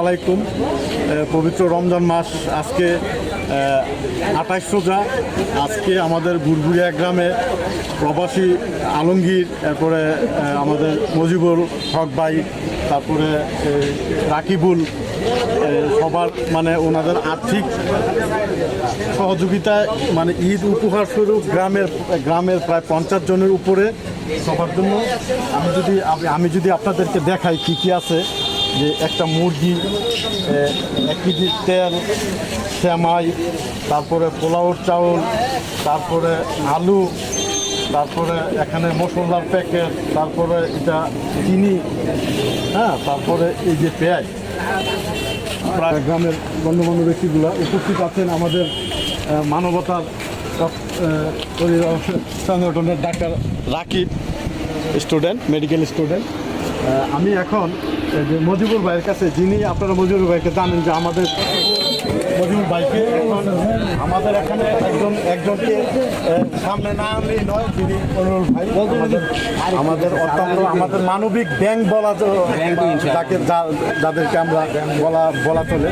আলাইকুম। পবিত্র রমজান মাস আজকে আঠাশ রোজা। আজকে আমাদের বুড়বুড়িয়া গ্রামে প্রবাসী আলমগীর এরপরে আমাদের মজিবুল হক ভাই, তারপরে রাকিবুল সবার মানে ওনাদের আর্থিক সহযোগিতায় মানে ঈদ উপহার স্বরূপ গ্রামের গ্রামের প্রায় পঞ্চাশ জনের উপরে সবার জন্য। আমি যদি আমি যদি আপনাদেরকে দেখাই কি কি আছে যে একটা মুরগি এক কেজি তেল শ্যামাই তারপরে পোলাওর চাউল, তারপরে আলু, তারপরে এখানে মশলার প্যাকেট, তারপরে এটা চিনি হ্যাঁ তারপরে এই যে পেঁয়াজ। প্রায় গ্রামের গণ্যমান্য ব্যক্তিগুলো উপস্থিত আছেন আমাদের মানবতার সংগঠনের doctor Rakib student, medical student. আমি এখন যে মজিবুর ভাইয়ের কাছে যিনি আপনারা মজিবুর ভাইকে জানেন যে আমাদের মজিবুর ভাইকে এখন আমাদের এখানে একজন একজনকে সামনে না আনলেই নয় যিনি অনুরুল ভাই আমাদের- অত্যন্ত আমাদের মানবিক ব্যাংক বলা তো- যাকে যা- যাদেরকে আমরা বলা বলা চলে।